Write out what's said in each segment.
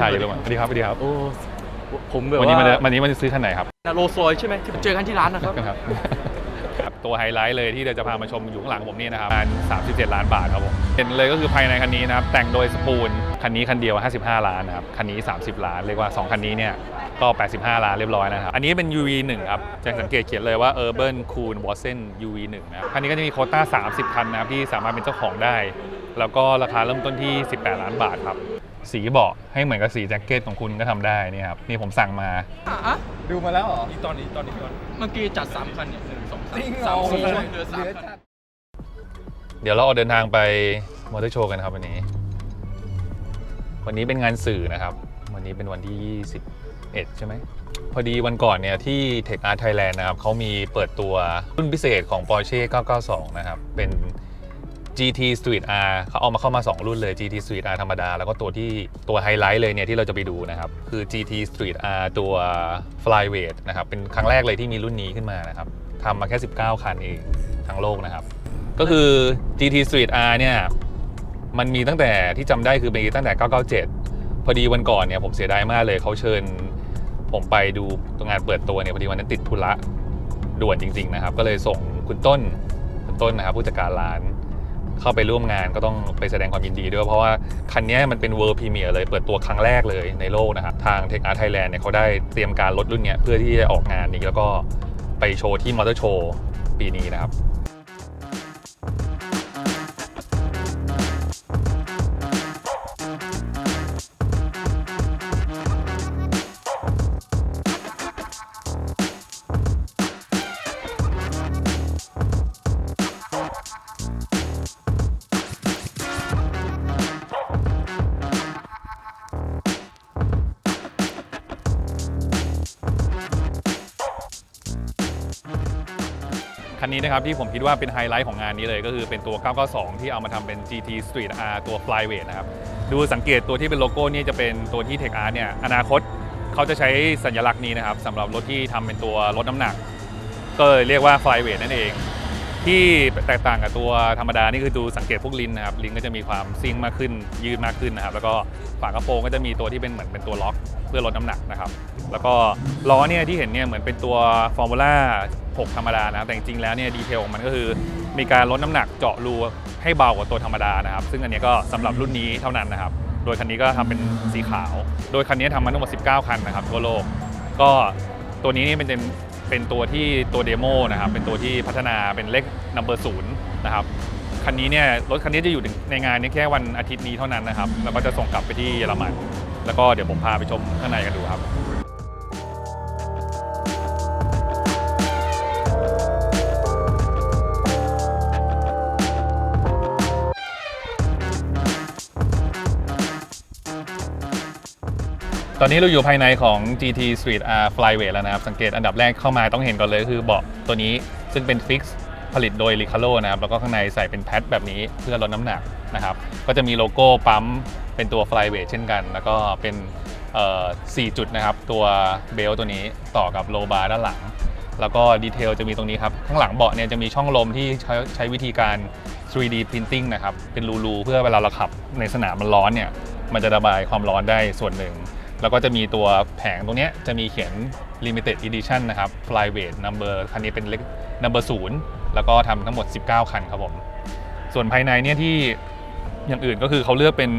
ถ่ายอยู่เลยสวัสดีครับสวัสดีครับ โอ้ผมแบบวันนี้ว่ามาวันนี้มาซื้อคันไหนครับโรลส์รอยซ์ใช่ไหมที่เจอกันที่ร้านนะครับครับครับตัวไฮไลท์เลยที่เดี๋ยวจะพามาชมอยู่ข้างหลังผมนี่นะครับประมาณ37 ล้านบาทครับผมเห็นเลยก็คือภายในคันนี้นะครับ แต่งโดยสปูน คันนี้คันเดียว 55 ล้านนะครับ คันนี้ 30 ล้าน เรียกว่า 2 คันนี้เนี่ยก็ 85 ล้านเรียบร้อยนะครับ อันนี้เป็น UV1 ครับจะสังเกตเขียนเลยว่า Urban Cool w a s e n UV1 นะครับ คันนี้ก็จะมีโควต้า 30 คันนะครับที่สามารถเป็นเจ้าของได้ แล้วก็ราคาเริ่มต้นที่ 18 ล้านบาทครับ สีเบาะให้เหมือนกับสีแจ็คเก็ตของคุณก็ทำได้นี่ครับนี่ผมสั่งมา อะดูมาแล้วเหรอ นี่ตอนนี้ตอนนี้ตอนเมื่อกี้จัด3คันเนี่ยหนึ่งสองสามจริงเหรสาอมสี่เหลือสามเหลือคัน จัดเดี๋ยวเราออกเดินทางไปมอเตอร์โชว์กันครับวันนี้ วันนี้เป็นงานสื่อนะครับ วันนี้เป็นวันที่ 21 ใช่ไหม พอดีวันก่อนเนี่ยที่ Tech Art Thailand นะครับเขามีเปิดตัวรุ่นพิเศษของ Porsche 992 นะครับ เป็น GT Street R เขาเอามาเข้ามา 2 รุ่นเลย GT Street R ธรรมดา แล้วก็ตัวที่ตัวไฮไลท์เลยเนี่ยที่เราจะไปดูนะครับ คือ GT Street R ตัว Flyweight นะครับ เป็นครั้งแรกเลยที่มีรุ่นนี้ขึ้นมานะครับทำมาแค่ 19 คันเองทั้งโลกนะครับ ก็คือ GT Street R เนี่ยมันมีตั้งแต่ที่จำได้คือมีตั้งแต่ 997 พอดีวันก่อนเนี่ยผมเสียดายมากเลยเขาเชิญ ผมไปดูตรงงานเปิดตัวเนี่ยพอดีวันนั้นติดธุระด่วนจริง ๆ นะครับ ก็เลยส่งคุณต้นคุณต้นนะครับผู้จัดการร้าน เข้าไปร่วมงานก็ต้องไปแสดงความยินดีด้วย เพราะว่าคันนี้มันเป็นเวิร์ลพรีเมียร์เลยเปิดตัวครั้งแรกเลยในโลกนะครับทางเทคอาร์ไทยแลนด์เนี่ยเขาได้เตรียมการรถรุ่นเนี้ยเพื่อที่จะออกงานนี้แล้วก็ไปโชว์ที่มอเตอร์โชว์ปีนี้นะครับ คันนี้นะครับที่ผมคิดว่าเป็นไฮไลท์ของงานนี้เลย ก็คือเป็นตัว 992 ที่เอามาทำเป็น GT Street R ตัว Flyweight นะครับ ดูสังเกตตัวที่เป็นโลโก้นี่จะเป็นตัวที่ Tech Art เนี่ยอนาคตเขาจะใช้สัญลักษณ์นี้นะครับสำหรับรถที่ทำเป็นตัวลดน้ำหนัก ก็เลยเรียกว่า Flyweight นั่นเอง ที่แตกต่างกับตัวธรรมดานี่คือดูสังเกตพวกลิ้นนะครับลิ้นก็จะมีความซิ่งมากขึ้น ยืดมากขึ้นนะครับ แล้วก็ฝากระโปรงก็จะมีตัวที่เป็นเหมือนเป็นตัวล็อกเพื่อลดน้ำหนักนะครับ แล้วก็ล้อเนี่ยที่เห็นเนี่ยเหมือนเป็นตัวฟอร์มูล่า6ธรรมดานะครับแต่จริงๆแล้วเนี่ยดีเทลของมันก็คือ มีการลดน้ำหนักเจาะรูให้เบากว่าตัวธรรมดานะครับ ซึ่งอันนี้ก็สำหรับรุ่นนี้เท่านั้นนะครับ โดยคันนี้ก็ทำเป็นสีขาว โดยคันนี้ทำมาทั้งหมด 19 คันนะครับทั่วโลกก็ตัวนี้นี่เป็น เป็นตัวที่ตัวเดโมนะครับเป็นตัวที่พัฒนาเป็นเลขนัมเบอร์ศูนย์นะครับคันนี้เนี่ยรถคันนี้จะอยู่ในงานนี้แค่วันอาทิตย์นี้เท่านั้นนะครับแล้วก็จะส่งกลับไปที่เยอรมันแล้วก็เดี๋ยวผมพาไปชมข้างในกันดูครับ ตอนนี้เราอยู่ภายในของ GT Street R Flyweight แล้วนะครับ สังเกตอันดับแรกเข้ามาต้องเห็นก่อนเลยคือเบาะตัวนี้ซึ่งเป็นฟิกซ์ผลิตโดย Recaro นะครับ แล้วก็ข้างในใส่เป็นแพดแบบนี้เพื่อลดน้ำหนักนะครับ ก็จะมีโลโก้ปั๊มเป็นตัว Flyweight เช่นกัน แล้วก็เป็นเอ่อ4จุดนะครับ ตัวเบลตัวนี้ต่อกับโลบาร์ด้านหลัง แล้วก็ดีเทลจะมีตรงนี้ครับ ข้างหลังเบาะเนี่ยจะมีช่องลมที่ใช้ใช้วิธีการ 3D printing นะครับ เป็นรูๆเพื่อเวลาเราขับในสนามมันร้อนเนี่ยมันจะระบายความร้อนได้ส่วนหนึ่ง แล้วก็จะมีตัวแผงตรงนี้จะมีเขียน limited edition นะครับ flyweight number คันนี้เป็นเลข number 0 แล้วก็ทำทั้งหมด 19 คันครับผม ส่วนภายในเนี่ยที่อย่างอื่นก็คือเขาเลือกเป็น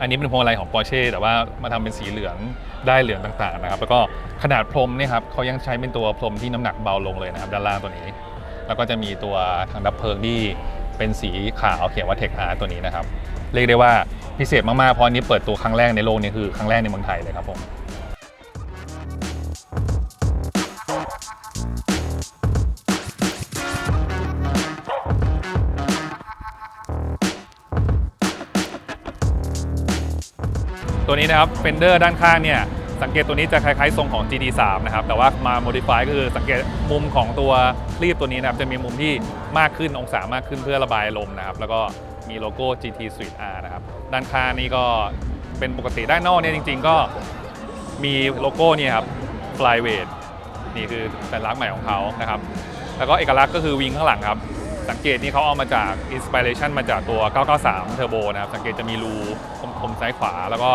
อันนี้เป็นพวงมาลัยของ Porsche แต่ว่ามาทำเป็นสีเหลืองได้เหลืองต่างๆนะครับ แล้วก็ขนาดพรมเนี่ยครับเขายังใช้เป็นตัวพรมที่น้ำหนักเบาลงเลยนะครับ ด้านล่างตัวนี้ แล้วก็จะมีตัวทางดับเพลิงที่เป็นสีขาวเขียนว่า Tech R ตัวนี้นะครับ เรียกได้ว่า พิเศษมากๆ เพราะอันนี้เปิดตัวครั้งแรกในโลกนี่คือครั้งแรกในเมืองไทยเลยครับผมตัวนี้นะครับ Fender ด้านข้างเนี่ยสังเกตตัวนี้จะคล้ายๆทรงของ GT3 นะครับ แต่ว่ามา modify ก็คือสังเกตมุมของตัวคลีบตัวนี้นะครับ จะมีมุมที่มากขึ้นองศามากขึ้นเพื่อระบายลมนะครับ แล้วก็ มีโลโก้ GT Street R นะครับ ด้านข้างนี่ก็เป็นปกติด้านนอกเนี่ยจริง ๆ ก็มีโลโก้เนี่ยครับ Flyweight นี่คือสัญลักษณ์ใหม่ของเขานะครับ แล้วก็เอกลักษณ์ก็คือวิงข้างหลังครับ สังเกตนี่เขาเอามาจากอินสปิเรชันมาจากตัว 993เทอร์โบนะครับ สังเกตจะมีรูคมๆซ้ายขวา แล้วก็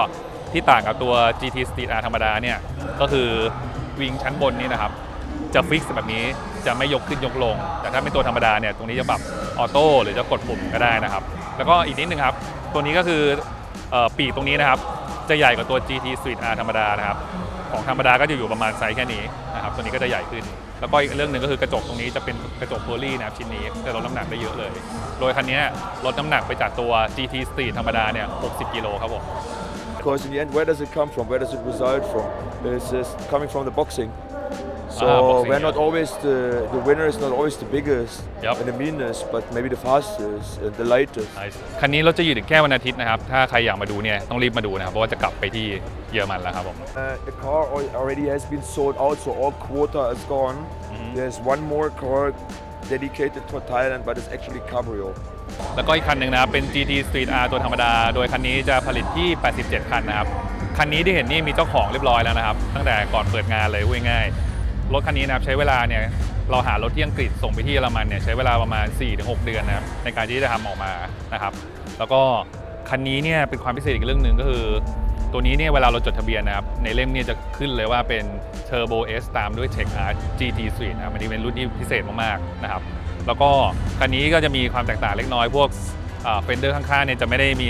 ที่ต่างกับตัว GT Street R ธรรมดาเนี่ย ก็คือวิงชั้นบนนี้นะครับ จะฟิกแบบนี้ จะไม่ยกขึ้นยกลง แต่ถ้าเป็นตัวธรรมดาเนี่ยตรงนี้จะปรับออโต้หรือจะกดปุ่มก็ได้นะครับ แล้วก็อีกนิดนึงครับ ตัวนี้ก็คืออปีกตรงนี้นะครับ จะใหญ่กว่าตัว GT Street R ธรรมดานะครับ ของธรรมดาก็จะอยู่ประมาณไซส์แค่นี้นะครับ ตัวนี้ก็จะใหญ่ขึ้น แล้วก็อีกเรื่องหนึ่งก็คือกระจกตรงนี้จะเป็นกระจกโพลีนะครับชิ้นนี้จะลดน้ำหนักได้เยอะเลย โดยคันนี้ลดน้ำหนักไปจากตัว GT Street ธรรมดาเนี่ย 60 กิโลครับผม Because in the end, where does it come from? Where does it result from? It's just coming from the boxing. So Ah, boxing, we're not yeah. always the the winner is not always the biggest Yep. and the meanest, but maybe the fastest and the lightest. คันนี้รถจะอยู่ถึงแค่วันอาทิตย์นะครับ ถ้าใครอยากมาดูเนี่ยต้องรีบมาดูนะครับ เพราะว่าจะกลับไปที่เยอรมันแล้วครับผม Uh, the car al- already has been sold out, so all quota is gone. There's one more car dedicated to Thailand, but it's actually Cabrio. แล้วก็อีกคันหนึ่งนะครับเป็น GT Street R ตัวธรรมดา โดยคันนี้จะผลิตที่ 87 คันนะครับ คันนี้ที่เห็นนี่มีเจ้าของเรียบร้อยแล้วนะครับ ตั้งแต่ก่อนเปิดงานเลยพูดง่ายๆ รถคันนี้นะครับใช้เวลาเนี่ยเราหารถที่อังกฤษส่งไปที่เยอรมันเนี่ยใช้เวลาประมาณ 4-6 เดือนนะครับในการที่จะทำออกมานะครับ แล้วก็คันนี้เนี่ยเป็นความพิเศษอีกเรื่องหนึ่งก็คือ ตัวนี้เนี่ยเวลาเราจดทะเบียนนะครับในเล่มเนี่ยจะขึ้นเลยว่าเป็น Turbo S ตามด้วย Tech Art GT Street นะครับอันนี้เป็นรุ่นที่พิเศษมากๆนะครับ แล้วก็คันนี้ก็จะมีความแตกต่างเล็กน้อยพวกเฟนเดอร์ข้างๆเนี่ยจะไม่ได้มี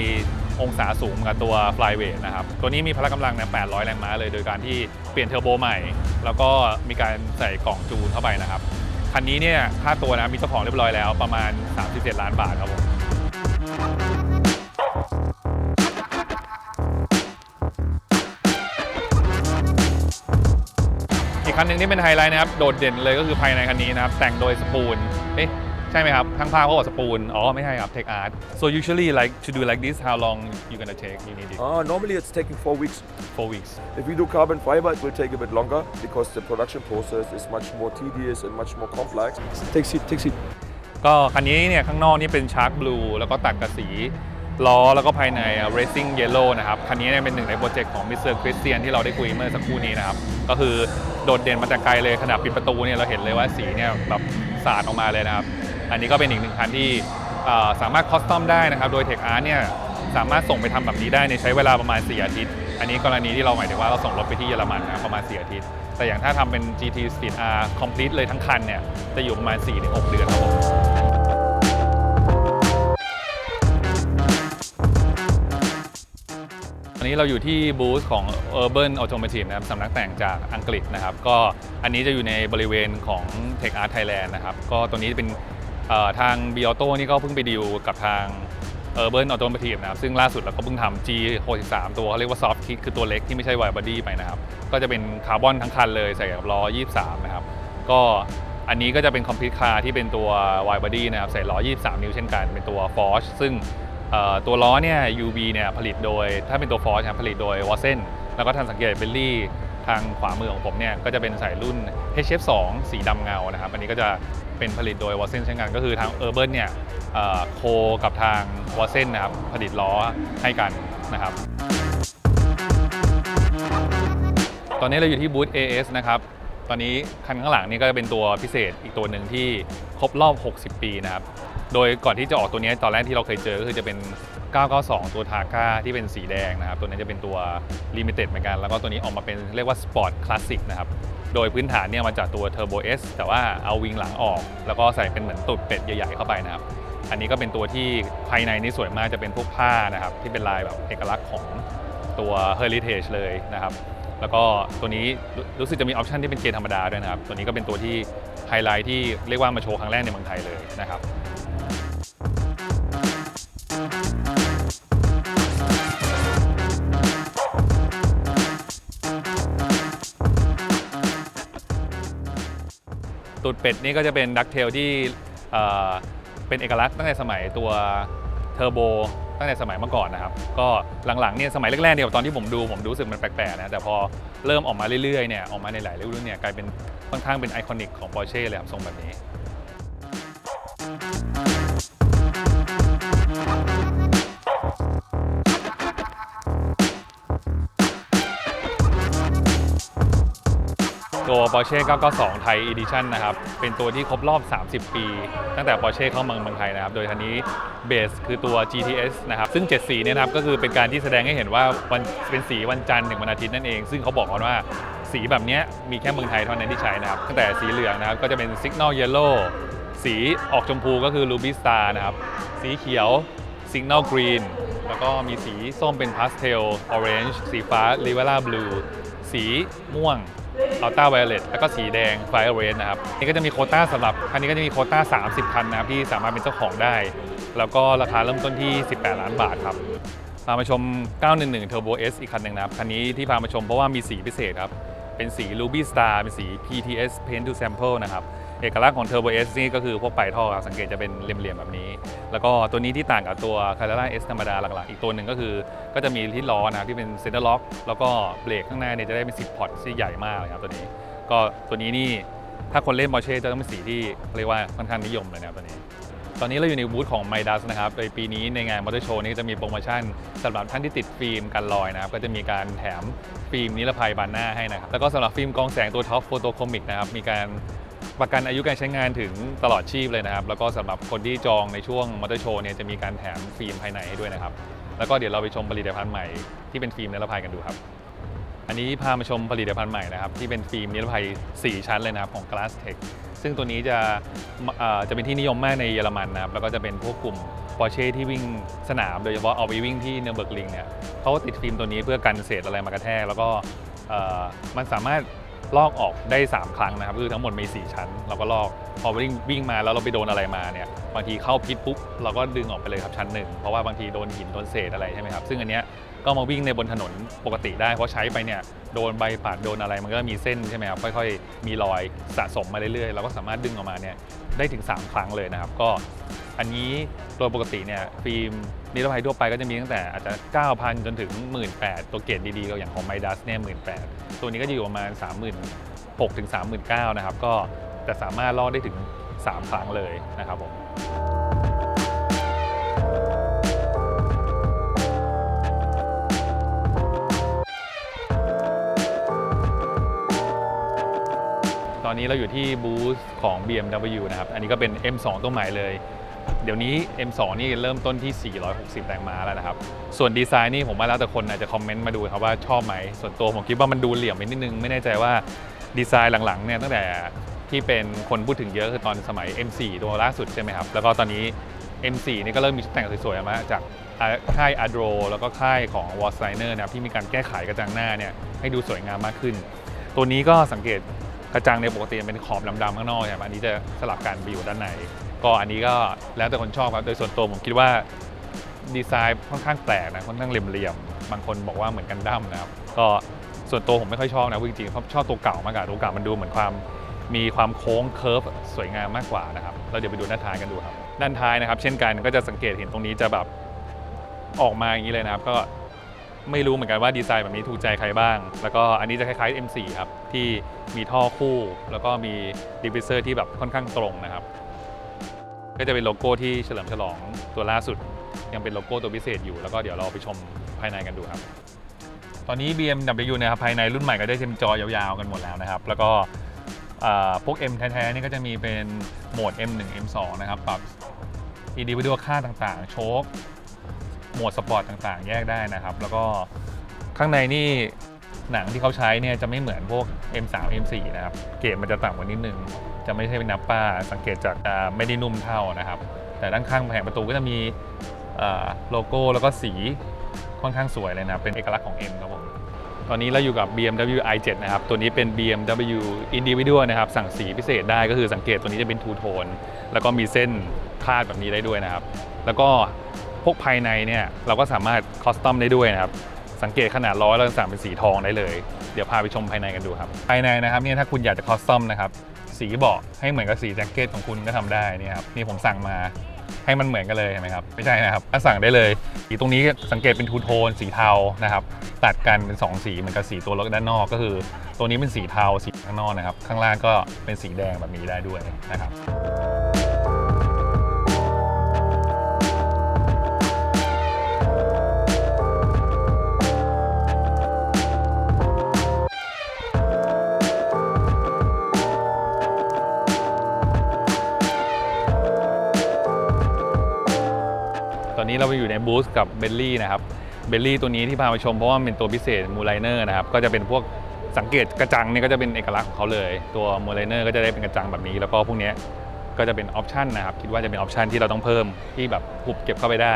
องศาสูงกับตัว Flyweight นะครับ ตัวนี้มีพละกำลังเนี่ย800 แรงม้าเลย โดยการที่เปลี่ยนเทอร์โบใหม่ แล้วก็มีการใส่กล่องจูนเข้าไปนะครับ คันนี้เนี่ยค่าตัวนะมีเจ้าของเรียบร้อยแล้วประมาณ 37 ล้านบาทครับผมอีกคันหนึ่งที่เป็นไฮไลท์นะครับ โดดเด่นเลยก็คือภายในคันนี้นะครับ แต่งโดยสปูน เอ๊ะ ใช่ไหมครับทั้งภาพเขาบอกสปูนอ๋อไม่ใช่ครับ Tech Art so usually like to do like this how long you gonna take you need it Uh, normally it's taking four weeks. four weeks If we do carbon fiber, it will take a bit longer because the production process is much more tedious and much more complex. Take seat, take seat. ก็คันนี้เนี่ยข้างนอกนี่เป็นชาร์กบลูแล้วก็ตัดกับสีล้อแล้วก็ภายใน racing yellow นะครับ คันนี้เนี่ยเป็นหนึ่งในโปรเจกต์ของมิสเตอร์คริสเตียนที่เราได้คุยเมื่อสักครู่นี้นะครับ ก็คือโดดเด่นมาแต่ไกลเลยขนาดปิดประตูเนี่ยเราเห็นเลยว่าสีเนี่ยแบบสาดออกมาเลยนะครับ อันนี้ก็เป็นอีกหนึ่งคันที่สามารถคอสตอมได้นะครับ โดย Tech Art เนี่ยสามารถส่งไปทำแบบนี้ได้ในใช้เวลาประมาณ 4 อาทิตย์ อันนี้กรณีที่เราหมายถึงว่าเราส่งรถไปที่เยอรมันนะประมาณ 4 อาทิตย์ แต่อย่างถ้าทำเป็น GT Street R complete เลยทั้งคันเนี่ยจะอยู่ประมาณ 4-6 เดือนครับผมอันนี้เราอยู่ที่บูธของ Urban Automotive นะครับสำนักแต่งจากอังกฤษนะครับ ก็อันนี้จะอยู่ในบริเวณของ Tech Art Thailand นะครับ ก็ตัวนี้เป็น ทาง b i o t o นี่ก็เพิ่งไปดีลกับทาง Urban Automotive นะครับซึ่งล่าสุดเราก็เพิ่งทำ G63 ตัวเขาเรียกว่า Soft Kick คือตัวเล็กที่ไม่ใช่ Wide Body ไปนะครับ ก็จะเป็นคาร์บอนทั้งคันเลยใส่กับล้อ 23 นะครับ ก็อันนี้ก็จะเป็น Complete Car ที่เป็นตัว Wide Body นะครับใส่ล้อ 23 นิ้วเช่นกัน เป็นตัว Forge ซึ่งตัวล้อเนี่ย UB เนี่ยผลิตโดยถ้าเป็นตัว Force ครับผลิตโดย w a t s o n แล้วก็ทางสังเกตเบลลี่ทางขวามือของผมเนี่ยก็จะเป็นใส่รุ่น HF2 สีดำเงานะครับ อันนี้ก็จะ เป็นผลิตโดยวอเซนเช่นกันก็คือทางเออร์เบิร์เนี่ยโคกับทางวอเซนนะครับผลิตล้อให้กันนะครับตอนนี้เราอยู่ที่บูธ AS นะครับ ตอนนี้คันข้างหลังนี่ก็จะเป็นตัวพิเศษอีกตัวหนึ่งที่ครบรอบ 60 ปีนะครับ โดยก่อนที่จะออกตัวนี้ตอนแรกที่เราเคยเจอก็คือจะเป็น 992 ตัวทาก้าที่เป็นสีแดงนะครับ ตัวนี้จะเป็นตัว Limited เหมือนกัน แล้วก็ตัวนี้ออกมาเป็นเรียกว่า Sport Classic นะครับ โดยพื้นฐานเนี่ยมาจากตัว Turbo S แต่ว่าเอาวิงหลังออก แล้วก็ใส่เป็นเหมือนตุดเป็ดใหญ่ๆเข้าไปนะครับ อันนี้ก็เป็นตัวที่ภายในนี่สวยมากจะเป็นพวกผ้านะครับที่เป็นลายแบบเอกลักษณ์ของตัว Heritage เลยนะครับแล้วก็ตัวนี้รู้สึกจะมีออปชันที่เป็นเกรดธรรมดาด้วยนะครับ ตัวนี้ก็เป็นตัวที่ไฮไลท์ที่เรียกว่ามาโชว์ครั้งแรกในเมืองไทยเลยนะครับ ตูดเป็ดนี่ก็จะเป็นดักเทลที่เป็นเอกลักษณ์ตั้งแต่สมัยตัวเทอร์โบตั้งแต่สมัยเมื่อก่อนนะครับ ก็หลังๆเนี่ยสมัยแรกๆเนี่ยตอนที่ผมดูผมรู้สึกมันแปลกๆนะแต่พอเริ่มออกมาเรื่อยๆเนี่ยออกมาในหลายรุ่นเนี่ยกลายเป็นค่อนข้างเป็นไอคอนิกของปอร์เช่เลยครับทรงแบบนี้ ตัว Porsche 992 ไทย Edition นะครับ เป็นตัวที่ครบรอบ 30 ปี ตั้งแต่ Porsche เข้ามาเมืองไทยนะครับ โดยคันนี้เบสคือตัว GTS นะครับ ซึ่ง 7 สีเนี่ยนะครับก็คือเป็นการที่แสดงให้เห็นว่าวันเป็นสีวันจันทร์ถึงวันอาทิตย์นั่นเอง ซึ่งเขาบอกกันว่าสีแบบนี้มีแค่เมืองไทยเท่านั้นที่ใช้นะครับ ตั้งแต่สีเหลืองนะครับก็จะเป็น Signal Yellow สีออกชมพูก็คือ Ruby Star นะครับ สีเขียว Signal Green แล้วก็มีสีส้มเป็น Pastel Orange สีฟ้า Rivera Blue สีม่วง อัลต้าไวโอเลตแล้วก็สีแดงไฟเรนนะครับนี่ก็จะมีโคต้าสำหรับคันนี้ก็จะมีโคต้า 30 คันนะครับที่สามารถเป็นเจ้าของได้ แล้วก็ราคาเริ่มต้นที่ 18 ล้านบาทครับพามาชม 911 Turbo S อีกคันหนึ่งนะครับ คันนี้ที่พามาชมเพราะว่ามีสีพิเศษครับ เป็นสี Ruby Star เป็นสี PTS Paint to Sample นะครับ เอกลักษณ์ของ Turbo S นี่ก็คือพวกปลายท่อครับสังเกตจะเป็นเหลี่ยมๆแบบนี้ แล้วก็ตัวนี้ที่ต่างกับตัว c a r r a S ธรรมดาหลักๆ อีกตัวหนึ่งก็คือก็จะมีที่ล้อนะที่เป็น Center Lock แล้วก็เบรกข้างหน้าเนี่ยจะได้เป็น10พอร์ตที่ใหญ่มากเลยครับตัวนี้ ก็ตัวนี้นี่ถ้าคนเล่น Porsche จะต้องเป็นสีที่เรียกว่าค่อนข้างนิยมเลยนะครับตัวนี้ตอนนี้เราอยู่ในบูธของ Midas นะครับ โดยปีนี้ในงานมอเตอร์โชว์นี้จะมีโปรโมชั่นสำหรับท่านที่ติดฟิล์มกันรอยนะครับ ก็จะมีการแถมฟิล์มนิรภัยบานหน้าให้นะครับ แล้วก็สำหรับฟิล์มกองแสงตัวท็อปโฟโตโคมิกนะครับ มีการ ประกันอายุการใช้งานถึงตลอดชีพเลยนะครับ แล้วก็สำหรับคนที่จองในช่วงมอเตอร์โชว์เนี่ยจะมีการแถมฟิล์มภายในให้ด้วยนะครับ แล้วก็เดี๋ยวเราไปชมผลิตภัณฑ์ใหม่ที่เป็นฟิล์มนิรภัยกันดูครับ อันนี้พามาชมผลิตภัณฑ์ใหม่นะครับที่เป็นฟิล์มนิรภัย 4 ชั้นเลยนะครับของ Glass Tech ซึ่งตัวนี้จะจะเป็นที่นิยมมากในเยอรมันนะครับแล้วก็จะเป็นพวกกลุ่ม Porsche ที่วิ่งสนาม โดยเฉพาะเอาไปวิ่งที่เนเบิร์กลิงเนี่ยเขาก็ติดฟิล์มตัวนี้เพื่อกันเศษอะไรมากระแทกแล้วก็มันสามารถ ลอกออกได้ 3 ครั้งนะครับคือทั้งหมดมี 4 ชั้น เราก็ลอกพอวิ่งวิ่งมาแล้วเราไปโดนอะไรมาเนี่ยบางทีเข้าพิษปุ๊บเราก็ดึงออกไปเลยครับชั้นหนึ่งเพราะว่าบางทีโดนหินโดนเศษอะไรใช่ไหมครับซึ่งอันเนี้ย ก็มาวิ่งในบนถนนปกติได้ เพราะใช้ไปเนี่ยโดนใบปัดโดนอะไรมันก็มีเส้นใช่ไหมครับค่อยๆ มีรอยสะสมมาเรื่อยๆเราก็สามารถดึงออกมาเนี่ยได้ถึง 3 ครั้งเลยนะครับ ก็อันนี้โดยปกติเนี่ยฟิล์มนิรภัยทั่วไปก็จะมีตั้งแต่อาจจะ 9,000 จนถึง 18,000 ตัวเกรดดีๆก็อย่างของ Midas เนี่ย18,000 ตัวนี้ก็จะอยู่ประมาณ 36,000 ถึง 39,000 นะครับ ก็แต่สามารถลอกได้ถึง 3 ครั้งเลยนะครับผม ตอนนี้เราอยู่ที่บูธของ BMW นะครับ อันนี้ก็เป็น M2 ตัวใหม่เลย เดี๋ยวนี้ M2 นี่เริ่มต้นที่ 460 แรงม้าแล้วนะครับ ส่วนดีไซน์นี่ผมว่าแล้วแต่คนอาจจะคอมเมนต์มาดูครับว่าชอบไหม ส่วนตัวผมคิดว่ามันดูเหลี่ยมไปนิดนึง ไม่แน่ใจว่าดีไซน์หลังๆเนี่ยตั้งแต่ที่เป็นคนพูดถึงเยอะคือตอนสมัย M4 ตัวล่าสุดใช่ไหมครับ แล้วก็ตอนนี้ M4 นี่ก็เริ่มมีชุดแต่งสวยๆมาจากค่าย Adro แล้วก็ค่ายของ w a r s i n e r นะครับที่มีการแก้ไขกระจังหน้าเนี่ยให้ดูสวยงามมากขึ้น ตัวนี้ก็สังเกต กระจังในปกติมันเป็นขอบดำๆข้างนอกใช่ไหมอันนี้จะสลับกันไปอยู่ด้านในก็อันนี้ก็แล้วแต่คนชอบครับโดยส่วนตัวผมคิดว่าดีไซน์ค่อนข้างแปลกนะค่อนข้างเหลี่ยมๆบางคนบอกว่าเหมือนกันดั้มนะครับก็ส่วนตัวผมไม่ค่อยชอบนะจริงๆเพราะชอบตัวเก่ามากกว่าตัวเก่ามันดูเหมือนความมีความโค้งเคิร์ฟสวยงามมากกว่านะครับเราเดี๋ยวไปดูด้านท้ายกันดูครับด้านท้ายนะครับ เช่นกันก็จะสังเกตเห็นตรงนี้จะแบบออกมาอย่างนี้เลยนะครับ ก็ ไม่รู้เหมือนกันว่าดีไซน์แบบนี้ถูกใจใครบ้าง แล้วก็อันนี้จะคล้ายๆ M4 ครับ ที่มีท่อคู่ แล้วก็มีดิฟฟิเซอร์ที่แบบค่อนข้างตรงนะครับ ก็จะเป็นโลโก้ที่เฉลิมฉลองตัวล่าสุด ยังเป็นโลโก้ตัวพิเศษอยู่ แล้วก็เดี๋ยวเราไปชมภายในกันดูครับ ตอนนี้ BMW นะครับภายในรุ่นใหม่ก็ได้เต็มจอยาวๆกันหมดแล้วนะครับ แล้วก็พวก M แท้ๆนี่ก็จะมีเป็นโหมด M1 M2 นะครับปรับ individual ค่าต่างๆ โชค หมดสปอร์ตต่างๆ แยกได้นะครับ แล้วก็ข้างในนี่หนังที่เขาใช้เนี่ยจะไม่เหมือนพวก M3 M4 นะครับ เกรดมันจะต่ำกว่านิดนึง จะไม่ใช่เป็นนับป้า สังเกตจากไม่ได้นุ่มเท่านะครับ แต่ด้านข้างแผงประตูก็จะมีโลโก้แล้วก็สีค่อนข้างสวยเลยนะ เป็นเอกลักษณ์ของ M ครับผม ตอนนี้เราอยู่กับ BMW i7 นะครับ ตัวนี้เป็น BMW Individual นะครับ สั่งสีพิเศษได้ก็คือสังเกตตัวนี้จะเป็นทูโทน แล้วก็มีเส้นคาดแบบนี้ได้ด้วยนะครับ แล้วก็ พวกภายในเนี่ยเราก็สามารถคอสตอมได้ด้วยนะครับ สังเกตขนาดล้อเราสั่งเป็นสีทองได้เลย เดี๋ยวพาไปชมภายในกันดูครับ ภายในนะครับเนี่ยถ้าคุณอยากจะคอสตอมนะครับสีเบาะให้เหมือนกับสีแจ็คเก็ตของคุณก็ทำได้นี่ครับนี่ผมสั่งมาให้มันเหมือนกันเลยเห็นไหมครับไม่ใช่นะครับถ้าสั่งได้เลยสีตรงนี้สังเกตเป็นทูโทนสีเทานะครับตัดกันเป็น 2 สีเหมือนกับสีตัวรถด้านนอกก็คือ ตัวนี้เป็นสีเทาสีข้างนอกนะครับ ข้างล่างก็เป็นสีแดงแบบนี้ได้ด้วยนะครับ อนนี้เราไปอยู่ในบูธกับเบลลี่นะครับเบลลี่ตัวนี้ที่พาไปชมเพราะว่ามันเป็นตัวพิเศษมูไลเนอร์นะครับก็จะเป็นพวกสังเกตกระจังนี่ก็จะเป็นเอกลักษณ์ของเขาเลย ตัวมูไลเนอร์ก็จะได้เป็นกระจังแบบนี้ แล้วก็พวกนี้ก็จะเป็นออปชันนะครับคิดว่าจะเป็นออปชันที่เราต้องเพิ่มที่แบบหุบเก็บเข้าไปได้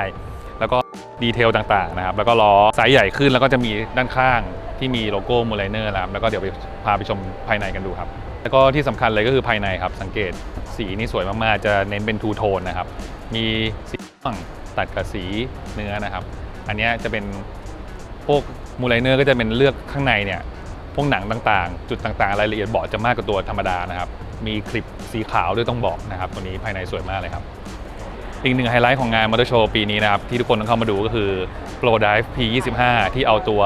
แล้วก็ดีเทลต่างๆนะครับแล้วก็ล้อไซส์ใหญ่ขึ้นแล้วก็จะมีด้านข้างที่มีโลโก้มูไลเนอร์แล้วแล้วก็เดี๋ยวไปพาไปชมภายในกันดูครับแล้วก็ที่สำคัญเลยก็คือภายในครับสังเกตสีนี่สวยมากๆจะเน้นเป็นทูโทนนะครับมีสีม่วง ตัดกับสีเนื้อนะครับ อันนี้จะเป็นพวกมูไลเนอร์ก็จะเป็นเลือกข้างในเนี่ยพวกหนังต่างๆ จุดต่างๆ รายละเอียดเบาะจะมากกว่าตัวธรรมดานะครับ มีคลิปสีขาวด้วยต้องบอกนะครับ ตัวนี้ภายในสวยมากเลยครับ อีกหนึ่งไฮไลท์ของงานมอเตอร์โชว์ปีนี้นะครับ ที่ทุกคนต้องเข้ามาดูก็คือ Pro Dive P25 ที่เอาตัว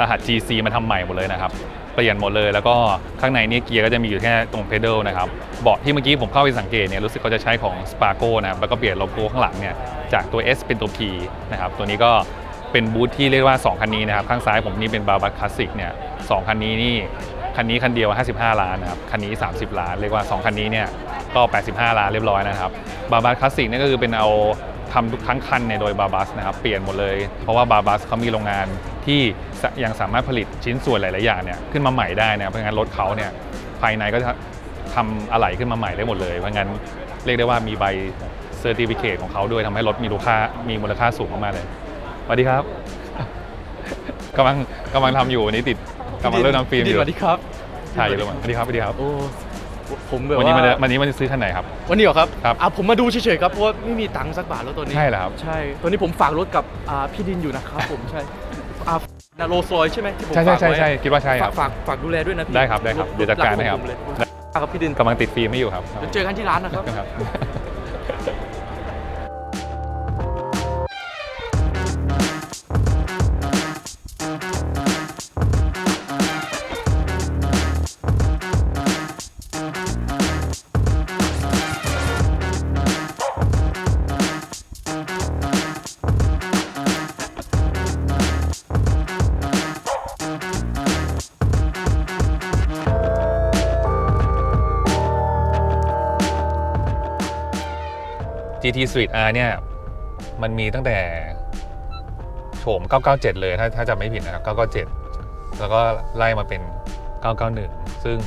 รหัส GC มาทำใหม่หมดเลยนะครับ เปลี่ยนหมดเลย แล้วก็ข้างในนี่เกียร์ก็จะมีอยู่แค่ตรงเพดลนะครับเบาะที่เมื่อกี้ผมเข้าไปสังเกตเนี่ยรู้สึกเขาจะใช้ของ Sparko นะครับแล้วก็เปลี่ยนโลโก้ข้างหลังเนี่ยจากตัว S เป็นตัว P นะครับตัวนี้ก็เป็นบูธที่เรียกว่า 2 คันนี้นะครับ ข้างซ้ายผมนี่เป็นบาบัสคลาสสิกเนี่ยสองคันนี้นี่คันนี้คันเดียว 55 ล้านนะครับ คันนี้ 30 ล้าน เรียกว่า 2 คันนี้เนี่ยก็ 85 ล้านเรียบร้อยนะครับ บาบัสคลาสสิกนี่ก็คือเป็นเอา ทำทุกทั้งคันเนี่ยโดยบาบัสนะครับเปลี่ยนหมดเลย เพราะว่าบาบัสเขามีโรงงานที่สยังสามารถผลิตชิ้นส่วนหลายๆอย่างเนี่ยขึ้นมาใหม่ได้นะเพราะงั้นรถเขาเนี่ยภายในก็จะทำอะไหล่ขึ้นมาใหม่ได้หมดเลย เพราะงั้นเรียกได้ว่ามีใบเซอร์ติฟิเคตของเขาด้วยทำให้รถมีมูลค่ามีมูลค่าสูงมากๆเลยสวัสดีครับกำลังกำลังทำอยู่วันนี้ติดกำลังเริ่มทำฟิล์มอพี่ดินยู่สวัสดีครับถ่ายอยู่ด้วยสวัสดีครับสวัสดีครับโอ้ ผมแบบวันนี้ว่ามันวันนี้มันจะซื้อคันไหนครับ วันนี้เหรอครับครับอะผมมาดูเฉยๆครับเพราะว่าไม่มีตังค์สักบาทแล้วตัวนี้ใช่เหรอครับใช่ตัวนี้ผมฝากรถกับอ่าพี่ดินอยู่นะครับผมใช่อ่านาโรซอยใช่ไหมที่ผมใช่ใช่ฝากใช่ไว้ใช่คิดว่าใช่คฝารักบฝากฝากดูแลด้วยนะพี่ได้ครับได้ครับเดี๋ยวจัดการให้ครับผมเลยครับพี่ดินกำลังติดฟิล์มไม่อยู่ครับเดี๋ยวเจอกันที่ร้านนะครับ ครับ GT Street R เนี่ย มันมีตั้งแต่โฉม 997 เลย ถ้าถ้าจำไม่ผิดนะครับ 997 แล้วก็ไล่มาเป็น 991 ซึ่ง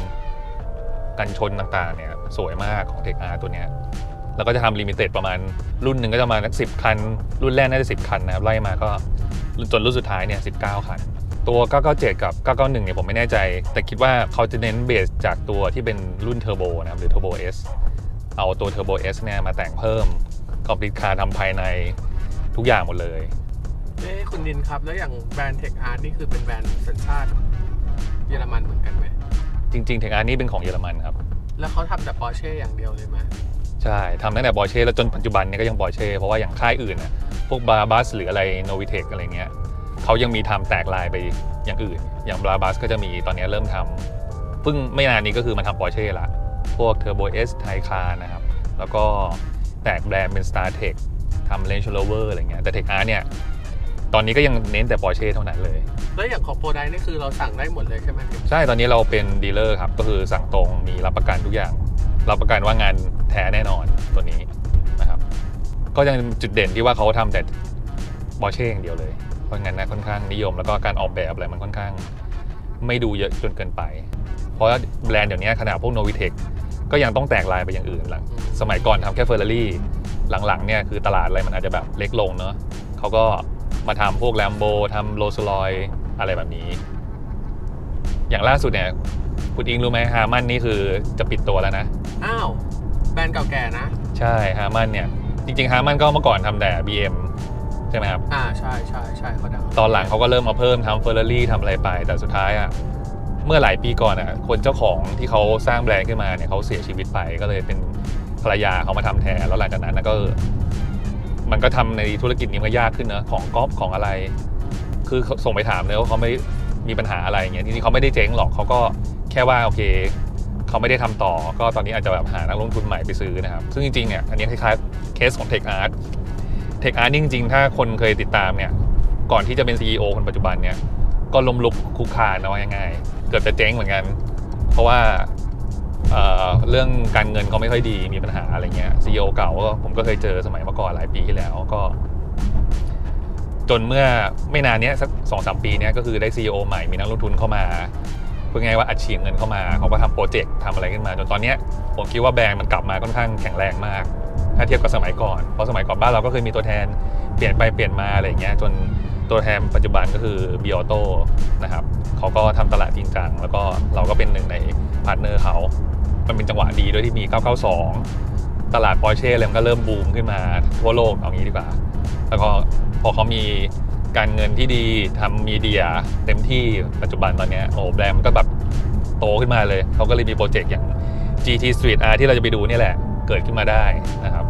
กันชนต่างๆ เนี่ย สวยมากของ Tech R ตัวเนี้ย แล้วก็จะทำลิมิเต็ดประมาณรุ่นหนึ่งก็จะมาสิบคัน รุ่นแรกน่าจะ 10 คันนะครับ ไล่มาก็จนรุ่นสุดท้ายเนี่ย 19 คัน ตัว 997 กับ 991 เนี่ยผมไม่แน่ใจ แต่คิดว่าเขาจะเน้นเบสจากตัวที่เป็นรุ่นเทอร์โบนะครับ หรือ Turbo S เอาตัว Turbo S เนี่ยมาแต่งเพิ่มคอมพิวคาร์ทำภายในทุกอย่างหมดเลย เอ้คุณดินครับ แล้วอย่างแบรนด์เทคอาร์ตนี่คือเป็นแบรนด์สัญชาติเยอรมันเหมือนกันไหม จริงๆเทคอาร์นี่เป็นของเยอรมันครับ แล้วเขาทำแต่ปอร์เช่อย่างเดียวเลยไหมใช่ทำตั้งแต่บอ r เช่แล้วจนปัจจุบันเนี่ยก็ยังบอ r เช่เพราะว่าอย่างค่ายอื่นน่ะพวกบาบัสหรืออะไรโนวิเทคอะไรเงี้ยเขายังมีทำแตกลายไปอย่างอื่น อย่างบาบัสก็จะมีตอนนี้เริ่มทำเพิ่งไม่นานนี้ก็คือมาทำบอ r เช่ละ พวก Turbo S ไทคานะครับ แล้วก็แตกแบรนด์เป็น Star Tech ทำ Range Rover อะไรเงี้ยแต่ Tech R เนี่ย ตอนนี้ก็ยังเน้นแต่ Porsche เท่านั้นเลย แล้วอย่างของโปรไดนี่คือเราสั่งได้หมดเลยใช่ไหมใช่ตอนนี้เราเป็นดีลเลอร์ครับ ก็คือสั่งตรงมีรับประกันทุกอย่าง รับประกันว่างานแท้แน่นอนตัวนี้นะครับ ก็ยังจุดเด่นที่ว่าเขาทำแต่บอเช่อย่างเดียวเลยเพราะงั้นนะค่อนข้างนิยมแล้วก็การออกแบบอะไรมันค่อนข้าง ไม่ดูเยอะจนเกินไป เพราะว่าแบรนด์เดี๋ยวนี้ขนาดพวกโนวิเทค ก็ยังต้องแตกลายไปอย่างอื่นหลังสมัยก่อนทำแค่เฟอร์รารี่หลังๆเนี่ยคือตลาดอะไรมันอาจจะแบบเล็กลงเนาะเขาก็มาทำพวกแลมโบทำโรลส์รอยอะไรแบบนี้ อย่างล่าสุดเนี่ยคุณอิงรู้ไหมฮามันนี่คือจะปิดตัวแล้วนะ อ้าว แบรนด์เก่าแก่นะ ใช่ฮามันเนี่ย จริงๆฮามันก็เมื่อก่อนทำแต่ BM ใช่ไหมครับ อ่าใช่ใช่ใช่เขาดังตอนหลังเขาก็เริ่มมาเพิ่มทำเฟอร์รารี่ทำอะไรไป แต่สุดท้ายอะ เมื่อหลายปีก่อนอะคนเจ้าของที่เขาสร้างแบรนด์ขึ้นมาเนี่ยเขาเสียชีวิตไปก็เลยเป็นภรรยาเขามาทำแทนแล้วหลังจากนั้นนะก็ มันก็ทำในธุรกิจนี้มันก็ยากขึ้นนะของก๊อปของอะไร คือส่งไปถามเลยว่าเขาไม่มีปัญหาอะไรอย่างเงี้ยจริงๆเขาไม่ได้เจ๊งหรอกเขาก็แค่ว่าโอเคเขาไม่ได้ทำต่อ ก็ตอนนี้อาจจะแบบหานักลงทุนใหม่ไปซื้อนะครับ ซึ่งจริงๆเนี่ยอันนี้คล้ายๆเคสของ Tech Art Tech Art นี่จริงๆ ถ้าคนเคยติดตามเนี่ยก่อนที่จะเป็น CEO คนปัจจุบันเนี่ย ก็ล้มลุกคุกคานเอาง่ายๆเกือบจะเจ๊งเหมือนกัน เพราะว่าเเรื่องการเงินเขาไม่ค่อยดีมีปัญหาอะไรเงี้ย CEO เก่าก็ผมก็เคยเจอสมัยเมื่อก่อนหลายปีที่แล้วก็ จนเมื่อไม่นานนี้สักสองสามปีนี้ก็คือได้ CEO ใหม่มีนักลงทุนเข้ามาเพื่อไงว่าอัดฉีดเงินเข้ามาเขาก็ทำโปรเจกต์ทำอะไรขึ้นมา จนตอนนี้ผมคิดว่าแบรนด์มันกลับมาค่อนข้างแข็งแรงมาก ถ้าเทียบกับสมัยก่อนเพราะสมัยก่อนบ้านเราก็เคยมีตัวแทนเปลี่ยนไปเปลี่ยนมาอะไรเงี้ยจน ตัวแทนปัจจุบันก็คือ b ิออโตนะครับเขาก็ทำตลาดจริงจังแล้วก็เราก็เป็นหนึ่งในพาร์ทเนอร์เขามันเป็นจังหวะดีด้วยที่มี 992 ตลาดปอร์เช่เลยมันก็เริ่มบูมขึ้นมาทั่วโลกเอางี้ดีกว่า แล้วก็พอเขามีการเงินที่ดีทำมีเดียเต็มที่ปัจจุบันตอนเนี้ยโอ้แบรนด์มันก็แบบโตขึ้นมาเลย เขาก็เลยมีโปรเจกต์อย่าง GT Street R ที่เราจะไปดูนี่แหละ เกิดขึ้นมาได้นะครับ